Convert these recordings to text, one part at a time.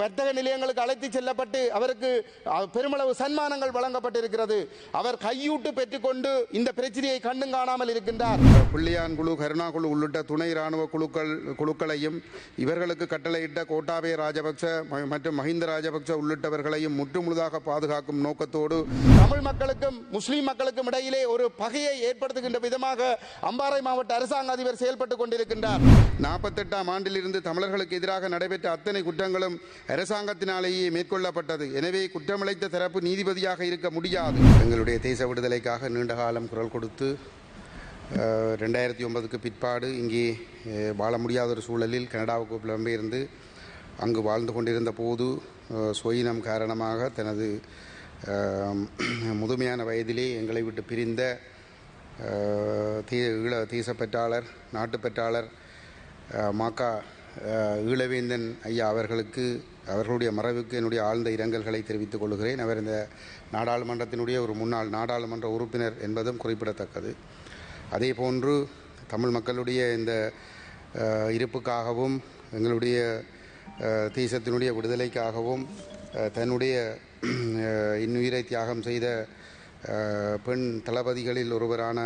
வர்த்தக நிலையங்களுக்கு அழைத்து செல்லப்பட்டு அவருக்கு பெருமளவு சன்மானங்கள் வழங்கப்பட்டிருக்கிறது. அவர் கையூட்டு பெற்றுக்கொண்டு இந்த பிரச்சனையை கண்டும் காணாமல் இருக்கின்றார். புள்ளியான் குழு கருணா குழு உள்ளிட்ட துணை ராணுவ குழுக்கள் குழுக்களையும் இவர்களுக்கு கட்டளையிட்ட கோட்டாபய ராஜபக்ச மற்றும் மஹிந்த ராஜபக்ச உள்ளிட்டவர்களையும் முற்றுமுழுதாக பாதுகாக்கும் நோக்கத்தோடு தமிழ் மக்களுக்கும் முஸ்லிம் மக்களுக்கும் இடையிலே ஒரு பகையை ஏற்படுத்துகின்ற விதமாக அம்பாறை மாவட்ட அரசாங்க அதிபர் செயல்பட்டுக் கொண்டிருக்கின்றார். நாற்பத்தெட்டாம் ஆண்டிலிருந்து தமிழர்களுக்கு எதிராக நடைபெற்ற அத்தனை குற்றங்களும் அரசாங்கத்தினாலேயே மேற்கொள்ளப்பட்டது. எனவே குற்றமிழைத்த தரப்பு நீதிபதியாக இருக்க முடியாது. எங்களுடைய தேச விடுதலைக்காக நீண்ட காலம் குரல் கொடுத்து ரெண்டாயிரத்தி ஒன்பதுக்கு பிற்பாடு இங்கே வாழ முடியாத ஒரு சூழலில் கனடாவுக்கு புலம்பெயர்ந்து அங்கு வாழ்ந்து கொண்டிருந்த போது சுயினம் காரணமாக தனது முதுமையான வயதிலே எங்களை விட்டு பிரிந்த தீ ஈழ தேசப்பற்றாளர் நாட்டுப்பற்றாளர் மாக்கா ஈழவேந்தன் ஐயா அவர்களுக்கு அவர்களுடைய மறைவுக்கு என்னுடைய ஆழ்ந்த இரங்கல்களை தெரிவித்துக் கொள்கிறேன். அவர் இந்த நாடாளுமன்றத்தினுடைய ஒரு முன்னாள் நாடாளுமன்ற உறுப்பினர் என்பதும் குறிப்பிடத்தக்கது. அதே போன்று தமிழ் மக்களுடைய இந்த இருப்புக்காகவும் எங்களுடைய தேசத்தினுடைய விடுதலைக்காகவும் தன்னுடைய இன்னுயிரை தியாகம் செய்த பெண் தளபதிகளில் ஒருவரான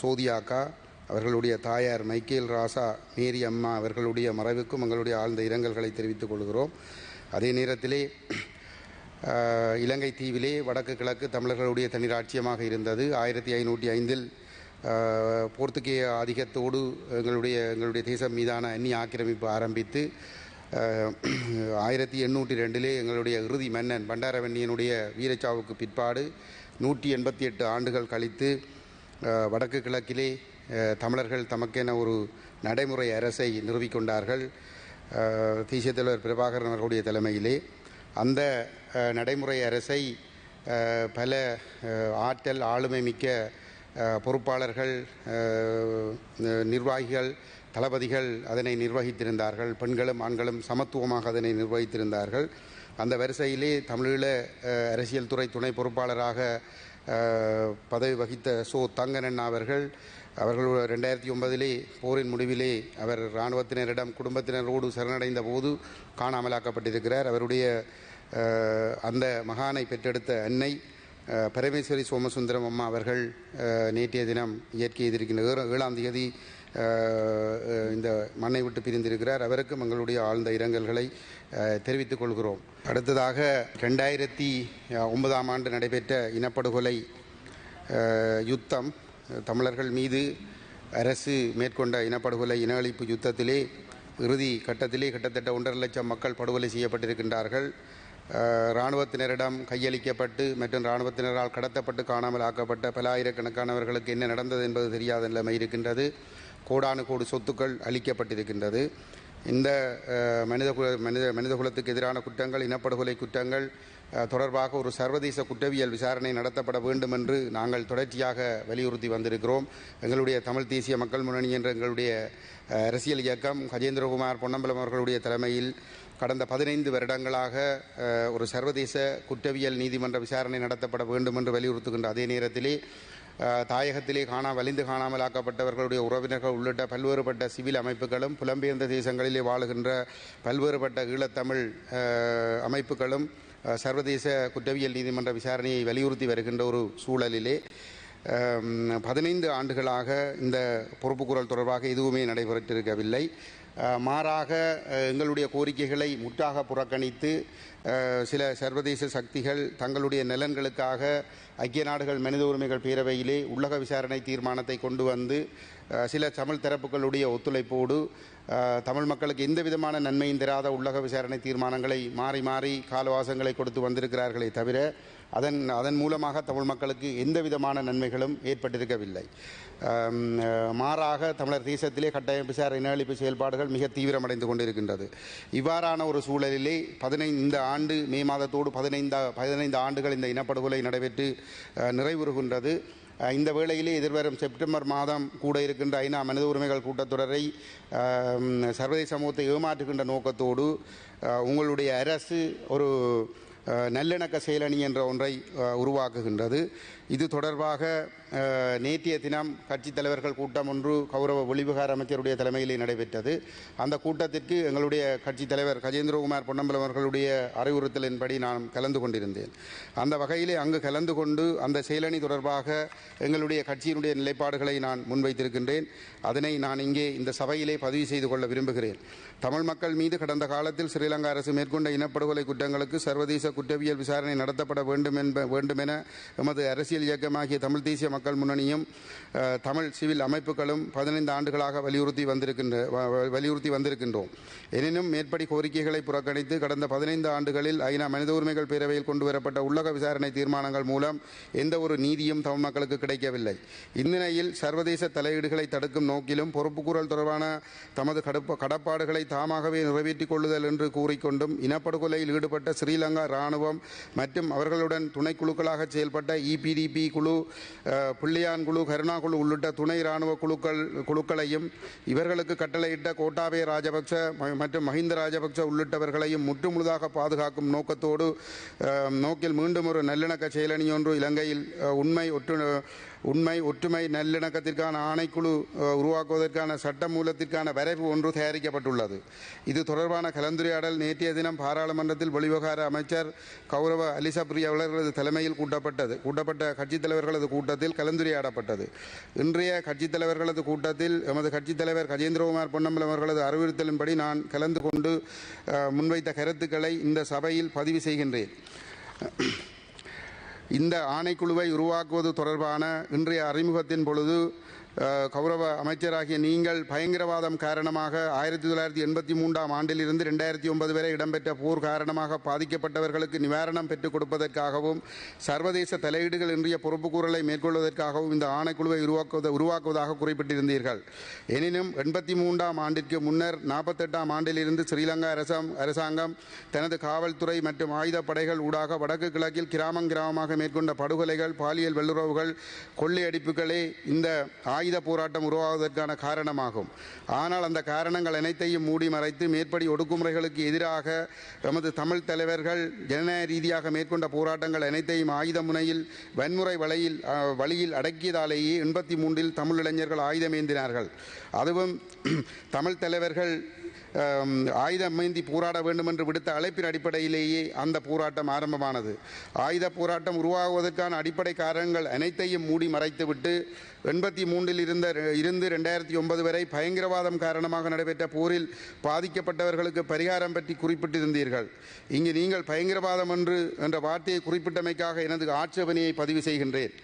சோதியாக்கா அவர்களுடைய தாயார் மைக்கேல் ராசா மேரி அம்மா அவர்களுடைய மறைவுக்கும் எங்களுடைய ஆழ்ந்த இரங்கல்களை தெரிவித்துக் கொள்கிறோம். அதே நேரத்திலே இலங்கை தீவிலே வடக்கு கிழக்கு தமிழர்களுடைய தனிராட்சியமாக இருந்தது. ஆயிரத்தி ஐநூற்றி ஐந்தில் போர்த்துகேய ஆதிக்கத்தோடு எங்களுடைய எங்களுடைய தேசம் மீதான அந்நிய ஆக்கிரமிப்பு ஆரம்பித்து ஆயிரத்தி எண்ணூற்றி ரெண்டிலே எங்களுடைய இறுதி மன்னன் பண்டாரவன்னியனுடைய வீரச்சாவுக்கு பிற்பாடு நூற்றி எண்பத்தி எட்டு ஆண்டுகள் கழித்து வடக்கு கிழக்கிலே தமிழர்கள் தமக்கென ஒரு நடைமுறை அரசை நிறுவிக்கொண்டார்கள். அஹ், தேசிய தலைவர் பிரபாகரன் அவர்களுடைய தலைமையிலே. அந்த நடைமுறை அரசை பல ஆற்றல் ஆளுமை மிக்க பொறுப்பாளர்கள் நிர்வாகிகள் தளபதிகள் அதனை நிர்வகித்திருந்தார்கள். பெண்களும் ஆண்களும் சமத்துவமாக அதனை நிர்வகித்திருந்தார்கள். அந்த வரிசையிலே தமிழீழ அரசியல் துறை துணை பொறுப்பாளராக பதவி வகித்த சோ தங்கனண்ணா அவர்கள் அவர்கள் ரெண்டாயிரத்தி ஒன்பதிலே போரின் முடிவிலே அவர் இராணுவத்தினரிடம் குடும்பத்தினரோடு சரணடைந்த போது காணாமலாக்கப்பட்டிருக்கிறார். அவருடைய அந்த மகானை பெற்றெடுத்த அன்னை பரமேஸ்வரி சோமசுந்தரம் அம்மா அவர்கள் நேற்றைய தினம் இயற்கை எதிர்க்கின்ற ஏழாம் தேதி இந்த மண்ணை விட்டு பிரிந்திருக்கிறார். அவருக்கும் எங்களுடைய ஆழ்ந்த இரங்கல்களை தெரிவித்துக் கொள்கிறோம். அடுத்ததாக ரெண்டாயிரத்தி ஒன்பதாம் ஆண்டு நடைபெற்ற இனப்படுகொலை யுத்தம் தமிழர்கள் மீது அரசு மேற்கொண்ட இனப்படுகொலை இன அழிப்பு யுத்தத்திலே இறுதி கட்டத்திலே கிட்டத்தட்ட ஒன்றரை லட்சம் மக்கள் படுகொலை செய்யப்பட்டிருக்கின்றார்கள். இராணுவத்தினரிடம் கையளிக்கப்பட்டு மற்றும் இராணுவத்தினரால் கடத்தப்பட்டு காணாமல் ஆக்கப்பட்ட பல ஆயிரக்கணக்கானவர்களுக்கு என்ன நடந்தது என்பது தெரியாத நிலைமை இருக்கின்றது. கோடானு கோடி சொத்துக்கள் அளிக்கப்பட்டிருக்கின்றது இந்த மனித குல மனித மனித குலத்துக்கு எதிரான குற்றங்கள் இனப்படுகொலை குற்றங்கள் தொடர்பாக ஒரு சர்வதேச குற்றவியல் விசாரணை நடத்தப்பட வேண்டும் என்று நாங்கள் தொடர்ச்சியாக வலியுறுத்தி வந்திருக்கிறோம். எங்களுடைய தமிழ் தேசிய மக்கள் முன்னணி என்ற எங்களுடைய அரசியல் இயக்கம் கஜேந்திரகுமார் பொன்னம்பலம் அவர்களுடைய தலைமையில் கடந்த பதினைந்து வருடங்களாக ஒரு சர்வதேச குற்றவியல் நீதிமன்ற விசாரணை நடத்தப்பட வேண்டும் என்று வலியுறுத்துகின்ற அதே நேரத்திலே தாயகத்திலே காணா வலிந்து காணாமல் ஆக்கப்பட்டவர்களுடைய உறவினர்கள் உள்ளிட்ட பல்வேறுபட்ட சிவில் அமைப்புகளும் புலம்பெயர்ந்த தேசங்களிலே வாழுகின்ற பல்வேறுபட்ட ஈழத்தமிழ் அமைப்புகளும் சர்வதேச குற்றவியல் நீதிமன்ற விசாரணையை வலியுறுத்தி வருகின்ற ஒரு சூழலிலே பதினைந்து ஆண்டுகளாக இந்த பொறுப்புக்குரல் தொடர்பாக எதுவுமே நடைபெற்றிருக்கவில்லை. மாறாக எங்களுடைய கோரிக்கைகளை முற்றாக புறக்கணித்து சில சர்வதேச சக்திகள் தங்களுடைய நலன்களுக்காக ஐக்கிய நாடுகள் மனித உரிமைகள் பேரவையிலே உள்ளக விசாரணை தீர்மானத்தை கொண்டு வந்து சில தமிழ் தரப்புகளுடைய ஒத்துழைப்போடு தமிழ் மக்களுக்கு எந்த விதமான நன்மையும் தராத உள்ளக விசாரணை தீர்மானங்களை மாறி மாறி காலவாசங்களை கொடுத்து வந்திருக்கிறார்களே தவிர அதன் அதன் மூலமாக தமிழ் மக்களுக்கு எந்த விதமான நன்மைகளும் ஏற்பட்டிருக்கவில்லை. மாறாக தமிழர் தேசத்திலே கட்டமைப்பு சார் இனஅழிப்பு செயல்பாடுகள் மிக தீவிரமடைந்து கொண்டிருக்கின்றது. இவ்வாறான ஒரு சூழலிலே பதினைந்து இந்த ஆண்டு மே மாதத்தோடு பதினைந்து பதினைந்து ஆண்டுகள் இந்த இனப்படுகொலை நடைபெற்று நிறைவுறுகின்றது. இந்த வேளையிலே எதிர்வரும் செப்டம்பர் மாதம் கூட இருக்கின்ற ஐநா மனித உரிமைகள் கூட்டத்தொடரை சர்வதேச சமூகத்தை ஏமாற்றுகின்ற நோக்கத்தோடு உங்களுடைய அரசு ஒரு நல்லிணக்க செயலணி என்ற ஒன்றை உருவாக்குகின்றது. இது தொடர்பாக நேற்றைய தினம் கட்சித் தலைவர்கள் கூட்டம் ஒன்று கௌரவ வெளிவிகார அமைச்சருடைய தலைமையில் நடைபெற்றது. அந்த கூட்டத்திற்கு எங்களுடைய கட்சித் தலைவர் கஜேந்திரகுமார் பொன்னம்பலம் அவர்களுடைய அறிவுறுத்தலின்படி நான் கலந்து கொண்டிருந்தேன். அந்த வகையிலே அங்கு கலந்து கொண்டு அந்த செயலணி தொடர்பாக எங்களுடைய கட்சியினுடைய நிலைப்பாடுகளை நான் முன்வைத்திருக்கின்றேன். அதனை நான் இங்கே இந்த சபையிலே பதிவு செய்து கொள்ள விரும்புகிறேன். தமிழ் மக்கள் மீது கடந்த காலத்தில் ஸ்ரீலங்கா அரசு மேற்கொண்ட இனப்படுகொலை குற்றங்களுக்கு சர்வதேச குற்றவியல் விசாரணை நடத்தப்பட வேண்டும் என்ப வேண்டுமென எமது அரசியல் இயக்கமாகிய தமிழ் தேசிய மக்கள் முன்னணியும் தமிழ் சிவில் அமைப்புகளும் பதினைந்து ஆண்டுகளாக வலியுறுத்தி வந்திருக்கின்ற வலியுறுத்தி வந்திருக்கின்றோம். எனினும் மேற்படி கோரிக்கைகளை புறக்கணித்து கடந்த பதினைந்து ஆண்டுகளில் ஐநா மனித உரிமைகள் பேரவையில் கொண்டு வரப்பட்ட உள்ளக விசாரணை தீர்மானங்கள் மூலம் எந்த ஒரு நீதியும் தமிழ் மக்களுக்கு கிடைக்கவில்லை. இந்நிலையில் சர்வதேச தலையீடுகளை தடுக்கும் நோக்கிலும் பொறுப்புக்கூறல் தொடர்பான தமது கடப்பாடுகளை தாமாகவே நிறைவேற்றிக் கொள்ளுதல் என்று கூறிக்கொண்டும் இனப்படுகொலையில் ஈடுபட்ட ஸ்ரீலங்கா இராணுவம் மற்றும் அவர்களுடன் துணைக்குழுக்களாக செயல்பட்ட இபிடிபி குழு அஹ், பிள்ளையான் குழு கருணா குழு உள்ளிட்ட துணை இராணுவ குழுக்கள் குழுக்களையும் இவர்களுக்கு கட்டளையிட்ட கோட்டாபய ராஜபக்ச மற்றும் மஹிந்த ராஜபக்ச உள்ளிட்டவர்களையும் முற்றுமுழுதாக பாதுகாக்கும் நோக்கத்தோடு நோக்கில் மீண்டும் ஒரு நல்லிணக்க செயலணியொன்று இலங்கையில் உண்மை ஒற்று உண்மை ஒற்றுமை நல்லிணக்கத்திற்கான ஆணைக்குழு உருவாக்குவதற்கான சட்ட மூலத்திற்கான வரைவு ஒன்று தயாரிக்கப்பட்டுள்ளது. இது தொடர்பான கலந்துரையாடல் நேற்றைய தினம் பாராளுமன்றத்தில் வெளிவிவகார அமைச்சர் கௌரவ அலிசப்ரி அவர்களது தலைமையில் கூட்டப்பட்டது. கூட்டப்பட்ட கட்சித் தலைவர்களது கூட்டத்தில் கலந்துரையாடப்பட்டது. இன்றைய கட்சித் தலைவர்களது கூட்டத்தில் எமது கட்சித் தலைவர் கஜேந்திரகுமார் பொன்னம்பலம் அவர்களது அறிவுறுத்தலின்படி நான் கலந்து கொண்டு முன்வைத்த கருத்துக்களை இந்த சபையில் பதிவு செய்கின்றேன். இந்த ஆணைக்குழுவை உருவாக்குவது தொடர்பான இன்றைய அறிமுகத்தின் பொழுது கௌரவ அமைச்சராகிய நீங்கள் பயங்கரவாதம் காரணமாக ஆயிரத்தி தொள்ளாயிரத்தி எண்பத்தி மூன்றாம் ஆண்டிலிருந்து ரெண்டாயிரத்தி ஒன்பது வரை இடம்பெற்ற போர் காரணமாக பாதிக்கப்பட்டவர்களுக்கு நிவாரணம் பெற்றுக் கொடுப்பதற்காகவும் சர்வதேச தலையீடுகள் இன்றைய பொறுப்புக்கூறலை மேற்கொள்வதற்காகவும் இந்த ஆணைக்குழுவை உருவாக்குவத உருவாக்குவதாக குறிப்பிட்டிருந்தீர்கள். எனினும் எண்பத்தி மூன்றாம் ஆண்டிற்கு முன்னர் நாற்பத்தெட்டாம் ஆண்டிலிருந்து ஸ்ரீலங்கா அரசாம் அரசாங்கம் தனது காவல்துறை மற்றும் ஆயுதப்படைகள் ஊடாக வடக்கு கிழக்கில் கிராமம் கிராமமாக மேற்கொண்ட படுகொலைகள் பாலியல் வல்லுறவுகள் கொள்ளையடிப்புகளே இந்த ஆயுத ஆயுத போராட்டம் உருவாவதற்கான காரணமாகும். ஆனால் அந்த காரணங்கள் அனைத்தையும் மூடி மறைத்து மேற்படி ஒடுக்குமுறைகளுக்கு எதிராக எமது தமிழ் தலைவர்கள் ஜனநாயக ரீதியாக மேற்கொண்ட போராட்டங்கள் அனைத்தையும் ஆயுத முனையில் வன்முறை வலையில் வழியில் அடக்கியதாலேயே எண்பத்தி மூன்றில் தமிழ் இளைஞர்கள் ஆயுதமேந்தினார்கள். அதுவும் தமிழ் தலைவர்கள் ஆம், ஆயுதம் போராட வேண்டும் என்று விடுத்த அழைப்பின் அடிப்படையிலேயே அந்த போராட்டம் ஆரம்பமானது. ஆயுத போராட்டம் உருவாகுவதற்கான அடிப்படை காரணங்கள் அனைத்தையும் மூடி மறைத்துவிட்டு எண்பத்தி மூன்றில் இருந்த இருந்து ரெண்டாயிரத்தி ஒன்பது வரை பயங்கரவாதம் காரணமாக நடைபெற்ற போரில் பாதிக்கப்பட்டவர்களுக்கு பரிகாரம் பற்றி குறிப்பிட்டிருந்தீர்கள். இங்கு நீங்கள் பயங்கரவாதம் என்று என்ற வார்த்தையை குறிப்பிட்டமைக்காக எனது ஆட்சேபனையை பதிவு செய்கின்றேன்.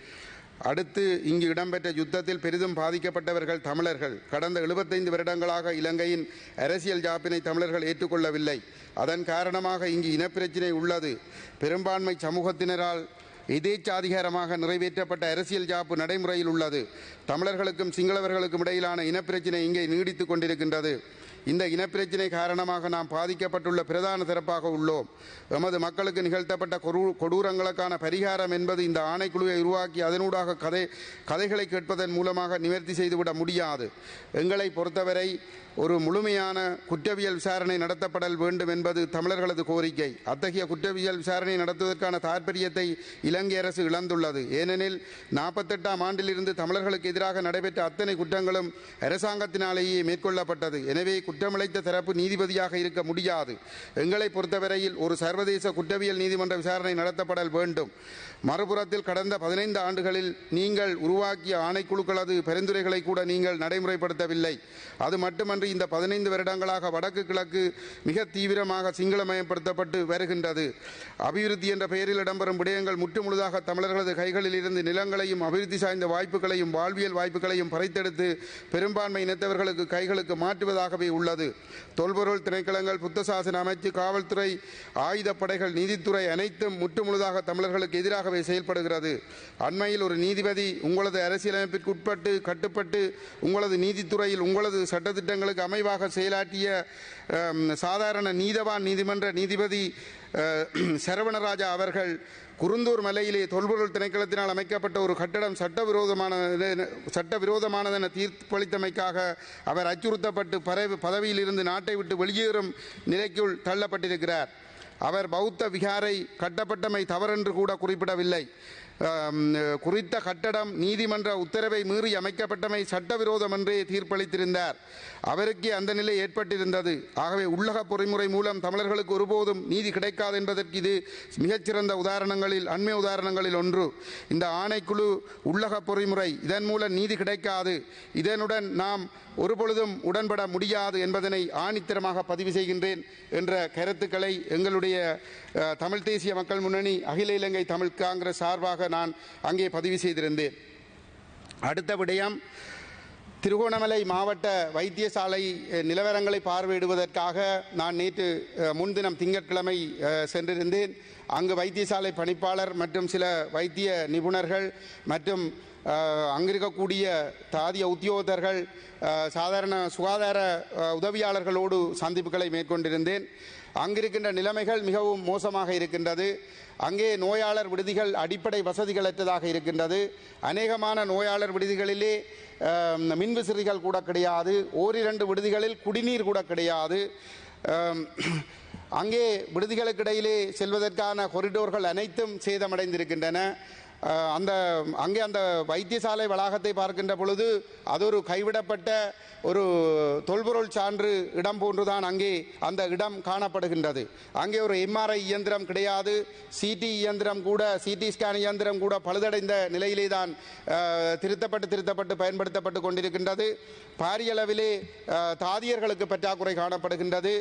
அடுத்து இங்கு இடம்பெற்ற யுத்தத்தில் பெரிதும் பாதிக்கப்பட்டவர்கள் தமிழர்கள். கடந்த 75 வருடங்களாக இலங்கையின் அரசியல் ஜாப்பினை தமிழர்கள் ஏற்றுக்கொள்ளவில்லை. அதன் காரணமாக இங்கு இனப்பிரச்சினை உள்ளது. பெரும்பான்மை சமூகத்தினரால் எதேச்சாதிகாரமாக நிறைவேற்றப்பட்ட அரசியல் ஜாப்பு நடைமுறையில் உள்ளது. தமிழர்களுக்கும் சிங்களவர்களுக்கும் இடையிலான இனப்பிரச்சினை இங்கே நீடித்துக் கொண்டிருக்கின்றது. இந்த இனப்பிரச்சினை காரணமாக நாம் பாதிக்கப்பட்டுள்ள பிரதான சிறப்பாக உள்ளோம். எமது மக்களுக்கு நிகழ்த்தப்பட்ட கொடூரங்களுக்கான பரிகாரம் என்பது இந்த ஆணைக்குழுவை உருவாக்கி அதனூடாக கதை கதைகளை கேட்பதன் மூலமாக நிவர்த்தி செய்துவிட முடியாது. எங்களை பொறுத்தவரை ஒரு முழுமையான குற்றவியல் விசாரணை நடத்தப்படல் வேண்டும் என்பது தமிழர்களது கோரிக்கை. அத்தகைய குற்றவியல் விசாரணை நடத்துவதற்கான தாற்பயத்தை இலங்கை அரசு இழந்துள்ளது. ஏனெனில் நாற்பத்தெட்டாம் ஆண்டிலிருந்து தமிழர்களுக்கு எதிராக நடைபெற்ற அத்தனை குற்றங்களும் அரசாங்கத்தினாலேயே மேற்கொள்ளப்பட்டது. எனவே குற்றமிழைத்த தரப்பு நீதிபதியாக இருக்க முடியாது. எங்களை பொறுத்தவரையில் ஒரு சர்வதேச குற்றவியல் நீதிமன்ற விசாரணை நடத்தப்படல் வேண்டும். மறுபுறத்தில் கடந்த பதினைந்து ஆண்டுகளில் நீங்கள் உருவாக்கிய ஆணைக்குழுக்களது பரிந்துரைகளை கூட நீங்கள் நடைமுறைப்படுத்தவில்லை. அது மட்டுமன்றி இந்த பதினைந்து வருடங்களாக வடக்கு கிழக்கு மிக தீவிரமாக சிங்களமயப்படுத்தப்பட்டு வருகின்றது. அபிவிருத்தி என்ற பெயரில் இடம்பெறும் விடயங்கள் முற்றுமுழுதாக தமிழர்களது கைகளில் இருந்து நிலங்களையும் அபிவிருத்தி சார்ந்த வாய்ப்புகளையும் வாழ்வியல் வாய்ப்புகளையும் பறித்தெடுத்து பெரும்பான்மை இனத்தவர்களுக்கு கைகளுக்கு மாற்றுவதாகவே உள்ளது. தொல்பொருள் திணைக்களங்கள் புத்த சாசன அமைச்சு காவல்துறை ஆயுதப்படைகள் நீதித்துறை அனைத்தும் முற்றுமுழுதாக தமிழர்களுக்கு எதிராகவே செயல்படுகிறது. அண்மையில் ஒரு நீதிபதி உங்களது அரசியலமைப்பிற்கு உட்பட்டு கட்டுப்பட்டு உங்களது நீதித்துறையில் உங்களது சட்டத்திட்டங்களுக்கு அமைவாக செயலாற்றிய சாதாரண நீதவான் நீதிமன்ற நீதிபதி சரவணராஜா அவர்கள் குருந்தூர் மலையிலே தொல்பொருள் திணைக்களத்தினால் அமைக்கப்பட்ட ஒரு கட்டடம் சட்டவிரோதமானது சட்டவிரோதமானதென தீர்ப்பளித்தமைக்காக அவர் அச்சுறுத்தப்பட்டு பரவி பதவியில் இருந்து நாட்டை விட்டு வெளியேறும் நிலைக்குள் தள்ளப்பட்டிருக்கிறார். அவர் பௌத்த விகாரை கட்டப்பட்டமை தவறென்று கூட குறிப்பிடவில்லை. குறித்த கட்டடம் நீதிமன்ற உத்தரவை மீறி அமைக்கப்பட்டமை சட்டவிரோதம் என்றே தீர்ப்பளித்திருந்தார். அவருக்கே அந்த நிலை ஏற்பட்டிருந்தது. ஆகவே உள்ளக பொறிமுறை மூலம் தமிழர்களுக்கு ஒருபோதும் நீதி கிடைக்காது என்பதற்கு இது மிகச்சிறந்த உதாரணங்களில் அண்மை உதாரணங்களில் ஒன்று. இந்த ஆணைக்குழு உள்ளக பொறிமுறை இதன் மூலம் நீதி கிடைக்காது. இதனுடன் நாம் ஒருபொழுதும் உடன்பட முடியாது என்பதனை ஆணித்தரமாக பதிவு செய்கின்றேன் என்ற கருத்துக்களை எங்களுடைய தமிழ் தேசிய மக்கள் முன்னணி அகில இலங்கை தமிழ் காங்கிரஸ் சார்பாக நான் அங்கே பதிவு செய்திருந்தேன். அடுத்த விடயம் திருகோணமலை மாவட்ட வைத்தியசாலை நிலவரங்களை பார்வையிடுவதற்காக நான் நேற்று முன்தினம் திங்கட்கிழமை சென்றிருந்தேன். அங்கு வைத்தியசாலை பணிப்பாளர் மற்றும் சில வைத்திய நிபுணர்கள் மற்றும் அங்கிருக்கக்கூடிய தாதிய உத்தியோகத்தர்கள் சாதாரண சுகாதார உதவியாளர்களோடு சந்திப்புகளை மேற்கொண்டிருந்தேன். அங்கிருக்கின்ற நிலைமைகள் மிகவும் மோசமாக இருக்கின்றது. அங்கே நோயாளர் விடுதிகள் அடிப்படை வசதிகளற்றதாக இருக்கின்றது. அநேகமான நோயாளர் விடுதிகளிலே மின்விசிறிகள் கூட கிடையாது. ஓரிரண்டு விடுதிகளில் குடிநீர் கூட கிடையாது. அங்கே விடுதிகளுக்கு இடையிலே செல்வதற்கான கொரிடோர்கள் அனைத்தும் சேதமடைந்திருக்கின்றன. அந்த அங்கே அந்த வைத்தியசாலை வளாகத்தை பார்க்கின்ற பொழுது அது ஒரு கைவிடப்பட்ட ஒரு தொல்பொருள் சான்று இடம் போன்றுதான் அங்கே அந்த இடம் காணப்படுகின்றது. அங்கே ஒரு எம்ஆர்ஐ இயந்திரம் கிடையாது. சிடி இயந்திரம் கூட சிடி ஸ்கேன் இயந்திரம் கூட பழுதடைந்த நிலையிலே தான் திருத்தப்பட்டு திருத்தப்பட்டு பயன்படுத்தப்பட்டு கொண்டிருக்கின்றது. பாரியளவிலே தாதியர்களுக்கு பற்றாக்குறை காணப்படுகின்றது.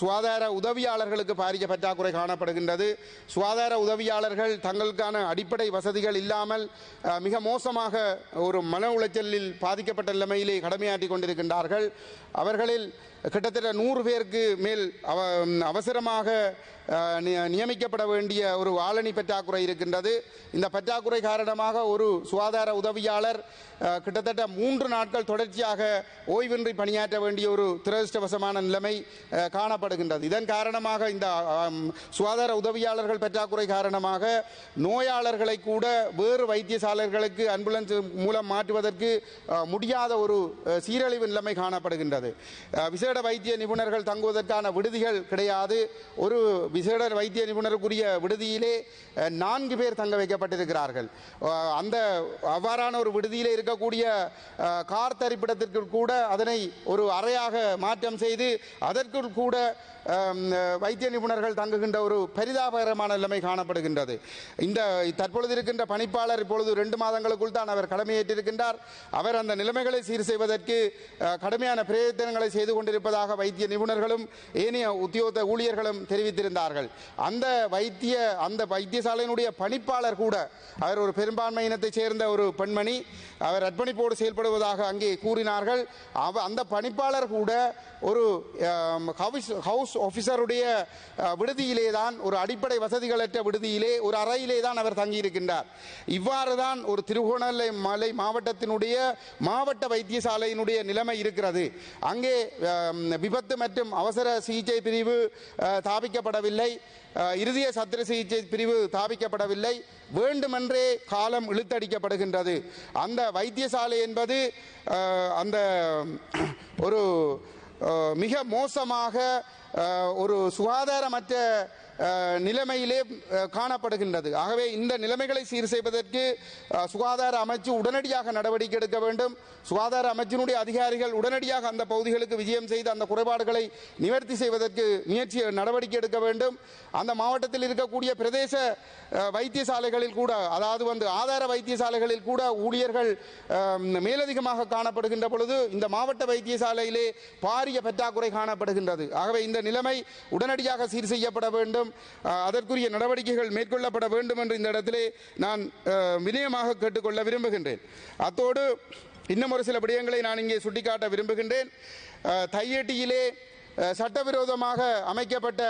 சுகாதார உதவியாளர்களுக்கு பாரிய பற்றாக்குறை காணப்படுகின்றது. சுகாதார உதவியாளர்கள் தங்களுக்கான அடிப்படை வசதிகள் இல்லாமல் மிக மோசமாக ஒரு மன உளைச்சலில் பாதிக்கப்பட்ட நிலைமையிலே கடமையாற்றி கொண்டிருக்கின்றார்கள். அவர்களில் கிட்டத்தட்ட நூறு பேருக்கு மேல் அவ அவசரமாக நியமிக்கப்பட வேண்டிய ஒரு ஆளணி பற்றாக்குறை இருக்கின்றது. இந்த பற்றாக்குறை காரணமாக ஒரு சுகாதார உதவியாளர் கிட்டத்தட்ட மூன்று நாட்கள் தொடர்ச்சியாக ஓய்வின்றி பணியாற்ற வேண்டிய ஒரு துரதிருஷ்டவசமான நிலைமை காணப்படுகின்றது. இதன் காரணமாக இந்த சுகாதார உதவியாளர்கள் பற்றாக்குறை காரணமாக நோயாளர்களை கூட வேறு வைத்தியசாலர்களுக்கு அம்புலன்ஸ் மூலம் மாற்றுவதற்கு முடியாத ஒரு சீரழிவு நிலைமை காணப்படுகின்றது. அஹ், விசேட வைத்திய நிபுணர்கள் தங்குவதற்கான விடுதிகள் கிடையாது. ஒரு விசேட வைத்திய நிபுணருக்குரிய விடுதியிலே நான்கு பேர் தங்க வைக்கப்பட்டிருக்கிறார்கள். அந்த அவ்வாறான ஒரு விடுதியிலே இருக்கக்கூடிய கார் தரிப்பிடத்திற்கு கூட அதனை ஒரு அறையாக மாற்றம் செய்து அதற்குள் கூட வைத்திய நிபுணர்கள் தங்குகின்ற ஒரு பரிதாபகரமான நிலைமை காணப்படுகின்றது. இந்த தற்பொழுது இருக்கின்ற பணிப்பாளர் இப்பொழுது ரெண்டு மாதங்களுக்குள் தான் அவர் கடமையேற்றிருக்கின்றார். அவர் அந்த நிலைமைகளை சீர் செய்வதற்கு கடுமையான பிரயத்தனங்களை செய்து இருப்பதாக வைத்திய நிபுணர்களும் ஏனைய உத்தியோக ஊழியர்களும் தெரிவித்திருந்தார்கள். அந்த வைத்திய அந்த வைத்தியசாலையினுடைய பணிப்பாளர் கூட அவர் ஒரு பெரும்பான்மை இனத்தைச் சேர்ந்த ஒரு பெண்மணி அவர் அர்ப்பணிப்போடு செயல்படுவதாக அங்கே கூறினார்கள். அவ அந்த பணிப்பாளர் கூட ஒரு ஹவுஸ் ஹவுஸ் ஆஃபீஸருடைய விடுதியிலே தான் ஒரு அடிப்படை வசதிகளற்ற விடுதியிலே ஒரு அறையிலே தான் அவர் தங்கியிருக்கின்றார். இவ்வாறு தான் ஒரு திருகோணலை மலை மாவட்டத்தினுடைய மாவட்ட வைத்தியசாலையினுடைய நிலைமை இருக்கிறது. அங்கே விபத்து மற்றும் அவசர சிகிச்சை பிரிவு தாபிக்கப்படவில்லை இறுதிய சத்திர சிகிச்சை பிரிவு தாபிக்கப்படவில்லை வேண்டுமென்றே காலம் இழுத்தடிக்கப்படுகின்றது அந்த வைத்தியசாலை என்பது அந்த ஒரு மிக மோசமாக ஒரு சுகாதாரமற்ற நிலைமையிலே காணப்படுகின்றது. ஆகவே இந்த நிலைமைகளை சீர் செய்வதற்கு சுகாதார அமைச்சு உடனடியாக நடவடிக்கை எடுக்க வேண்டும். சுகாதார அமைச்சினுடைய அதிகாரிகள் உடனடியாக அந்த பகுதிகளுக்கு விஜயம் செய்து அந்த குறைபாடுகளை நிவர்த்தி செய்வதற்கு முயற்சி நடவடிக்கை எடுக்க வேண்டும். அந்த மாவட்டத்தில் இருக்கக்கூடிய பிரதேச வைத்தியசாலைகளில் கூட அதாவது வந்து ஆதார வைத்தியசாலைகளில் கூட ஊழியர்கள் மேலதிகமாக காணப்படுகின்ற பொழுது இந்த மாவட்ட வைத்தியசாலையிலே பாரிய பற்றாக்குறை காணப்படுகின்றது. ஆகவே இந்த நிலைமை உடனடியாக சீர் செய்யப்பட வேண்டும். அதற்குரிய நடவடிக்கைகள் மேற்கொள்ளப்பட வேண்டும் என்று இந்த இடத்திலே நான் வினயமாக கேட்டுக்கொள்ள விரும்புகின்றேன். அத்தோடு இன்னும் ஒரு சில விடயங்களை நான் இங்கே சுட்டிக்காட்ட விரும்புகின்றேன். தையேட்டியிலே சட்டவிரோதமாக அமைக்கப்பட்ட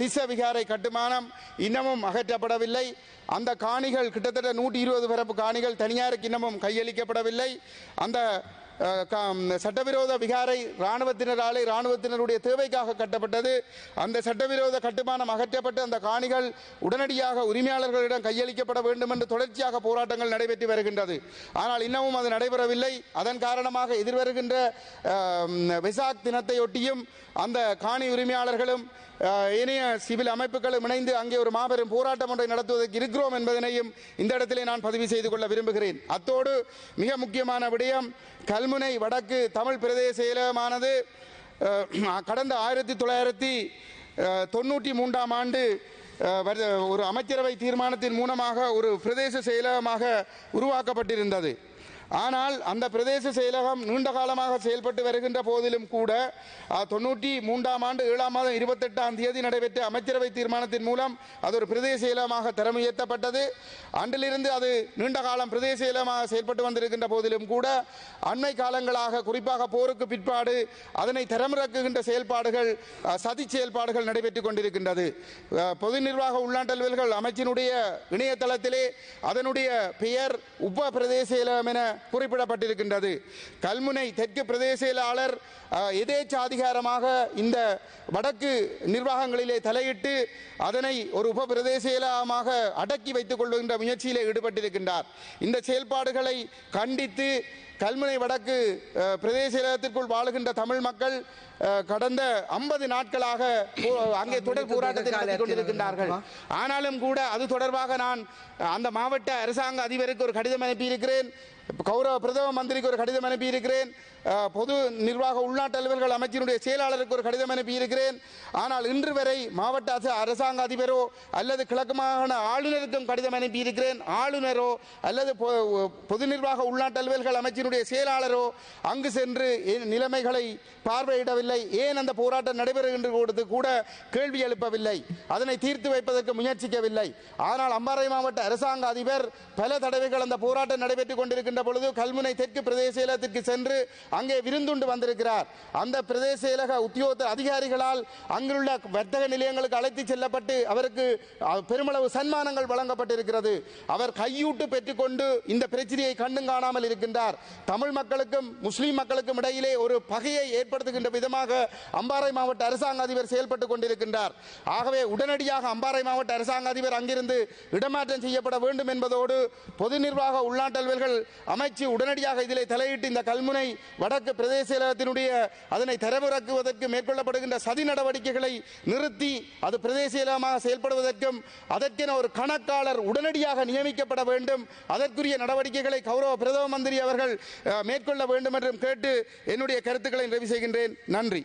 திச விகாரை கட்டுமானம் இன்னமும் அகற்றப்படவில்லை. அந்த காணிகள் கிட்டத்தட்ட நூற்றி இருபது பரப்பு காணிகள் தனியாருக்கு இன்னமும் கையளிக்கப்படவில்லை. அந்த சட்டவிரோத விகாரை இராணுவத்தினராலே இராணுவத்தினருடைய தேவைக்காக கட்டப்பட்டது. அந்த சட்டவிரோத கட்டுமானம் அகற்றப்பட்டு அந்த காணிகள் உடனடியாக உரிமையாளர்களிடம் கையளிக்கப்பட வேண்டும் என்று தொடர்ச்சியாக போராட்டங்கள் நடைபெற்று வருகின்றது. ஆனால் இன்னமும் அது நடைபெறவில்லை. அதன் காரணமாக எதிர்வருகின்ற விசாக் தினத்தையொட்டியும் அந்த காணி உரிமையாளர்களும் இணைய ஏனைய சிவில் அமைப்புகளும் இணைந்து அங்கே ஒரு மாபெரும் போராட்டம் ஒன்றை நடத்துவதற்கு இருக்கிறோம் என்பதனையும் இந்த இடத்திலே நான் பதிவு செய்து கொள்ள விரும்புகிறேன். அத்தோடு மிக முக்கியமான விடயம் கல் கல்முனை வடக்கு தமிழ் பிரதேச செயலகமானது கடந்த ஆயிரத்தி தொள்ளாயிரத்தி தொண்ணூற்றி மூன்றாம் ஆண்டு ஒரு அமைச்சரவை தீர்மானத்தின் மூலமாக ஒரு பிரதேச செயலகமாக உருவாக்கப்பட்டிருந்தது. ஆனால் அந்த பிரதேச செயலகம் நீண்ட காலமாக செயல்பட்டு வருகின்ற போதிலும் கூட தொண்ணூற்றி மூன்றாம் ஆண்டு ஏழாம் மாதம் இருபத்தெட்டாம் தேதி நடைபெற்ற அமைச்சரவை தீர்மானத்தின் மூலம் அது ஒரு பிரதேச செயலகமாக தரம் உயர்த்தப்பட்டது அன்றிலிருந்து அது நீண்ட காலம் பிரதேச செயலகமாக செயல்பட்டு வந்திருக்கின்ற போதிலும் கூட அண்மை காலங்களாக குறிப்பாக போருக்கு பிற்பாடு அதனை தரமிறக்குகின்ற செயல்பாடுகள் சதி செயல்பாடுகள் நடைபெற்றுக் கொண்டிருக்கின்றது. பொது நிர்வாக உள்நாட்டல்வல்கள் அமைச்சினுடைய இணையதளத்திலே அதனுடைய பெயர் உப பிரதேச செயலகம் என குறிப்பிடப்பட்டிருக்கின்றது. கல்முனை தெற்கு பிரதேச செயலாளர் எதேச்சாதிகாரமாக இந்த வடக்கு நிர்வாகங்களிலே தலையிட்டு அதனை ஒரு உப பிரதேச செயலகமாக அடக்கி வைத்துக் கொள்கின்ற முயற்சியிலே ஈடுபட்டிருக்கின்றார். இந்த செயல்பாடுகளை கண்டித்து கல்முனை வடக்கு அஹ், பிரதேச செயலகத்திற்குள் வாழுகின்ற தமிழ் மக்கள் கடந்த ஐம்பது நாட்களாக அங்கே தொடர் போராட்டத்தை நடத்தி கொண்டிருக்கின்றார்கள். ஆனாலும் கூட அது தொடர்பாக நான் அந்த மாவட்ட அரசாங்க அதிபருக்கு ஒரு கடிதம் அனுப்பியிருக்கிறேன். கௌரவ பிரதம மந்திரிக்கு ஒரு கடிதம் அனுப்பியிருக்கிறேன். பொது நிர்வாக உள்நாட்டு அலுவல்கள் அமைச்சினுடைய செயலாளருக்கு ஒரு கடிதம் அனுப்பியிருக்கிறேன். ஆனால் இன்று வரை மாவட்ட அரசாங்க அதிபரோ அல்லது கிழக்கு மாகாண ஆளுநருக்கும் கடிதம் அனுப்பியிருக்கிறேன். ஆளுநரோ அல்லது பொது நிர்வாக உள்நாட்டு அலுவல்கள் அமைச்சினுடைய செயலாளரோ அங்கு சென்று நிலைமைகளை பார்வையிடவில்லை. ஏன் அந்த போராட்டம் நடைபெறுகின்ற பொழுது கூட கேள்வி எழுப்பவில்லை. அதனை தீர்த்து வைப்பதற்கு முயற்சிக்கவில்லை. ஆனால் அம்பாறை மாவட்ட அரசாங்க அதிபர் பல தடவைகள் அந்த போராட்டம் நடைபெற்றுக் கொண்டிருக்கின்ற பொழுது கல்முனை தெற்கு பிரதேச செயலகத்திற்கு சென்று அங்கே விருந்துண்டு வந்திருக்கிறார். அந்த பிரதேச இலக உத்தியோக அதிகாரிகளால் அங்குள்ள வர்த்தக நிலையங்களுக்கு அழைத்து செல்லப்பட்டு அவருக்கு பெருமளவு சன்மானங்கள் வழங்கப்பட்டிருக்கிறது. அவர் கையூட்டு பெற்றுக்கொண்டு இந்த பிரச்சனையை கண்டும் காணாமல் இருக்கின்றார். தமிழ் மக்களுக்கும் முஸ்லீம் மக்களுக்கும் இடையிலே ஒரு பகையை ஏற்படுத்துகின்ற விதமாக அம்பாறை மாவட்ட அரசாங்க அதிபர் செயல்பட்டுக் கொண்டிருக்கின்றார். ஆகவே உடனடியாக அம்பாறை மாவட்ட அரசாங்க அதிபர் அங்கிருந்து இடமாற்றம் செய்யப்பட வேண்டும் என்பதோடு பொது நிர்வாக உள்நாட்டல்வர்கள் அமைச்சு உடனடியாக இதிலே தலையிட்டு இந்த கல்முனை வடக்கு பிரதேச இலகத்தினுடைய அதனை தரவிறக்குவதற்கு மேற்கொள்ளப்படுகின்ற சதி நடவடிக்கைகளை நிறுத்தி அது பிரதேசமாக செயல்படுவதற்கும் அதற்கென ஒரு கணக்காளர் உடனடியாக நியமிக்கப்பட வேண்டும். அதற்குரிய நடவடிக்கைகளை கௌரவ பிரதம மந்திரி அவர்கள் மேற்கொள்ள வேண்டும் என்றும் கேட்டு என்னுடைய கருத்துக்களை நிறைவு செய்கின்றேன். நன்றி.